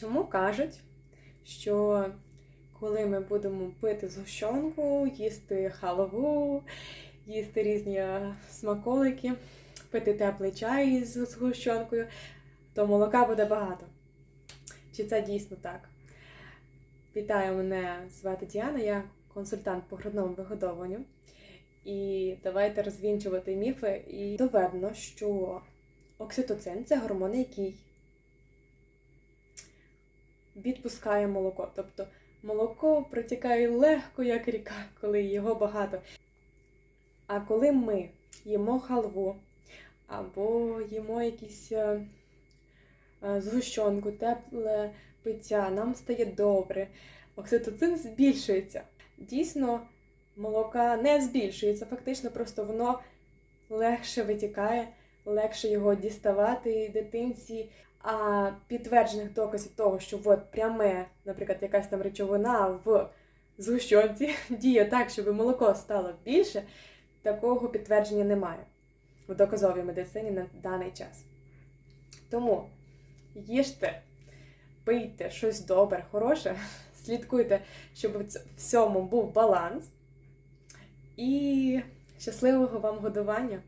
Чому кажуть, що коли ми будемо пити згущенку, їсти халву, їсти різні е, смаколики, пити теплий чай з згущенкою, то молока буде багато. Чи це дійсно так? Вітаю, мене звати Діана, я консультант по грудному вигодовуванню. І давайте розвінчувати міфи. І доведено, що окситоцин це гормон, який відпускає молоко. Тобто молоко протікає легко, як ріка, коли його багато. А коли ми їмо халву або їмо якісь е, е, згущенку, тепле пиття, нам стає добре, окситоцин збільшується. Дійсно, молока не збільшується, фактично, просто воно легше витікає, легше його діставати дитинці. А підтверджених доказів того, що от пряме, наприклад, якась там речовина в згущенці діє так, щоб молоко стало більше, такого підтвердження немає в доказовій медицині на даний час. Тому їжте, пийте щось добре, хороше, слідкуйте, щоб в всьому був баланс. І щасливого вам годування!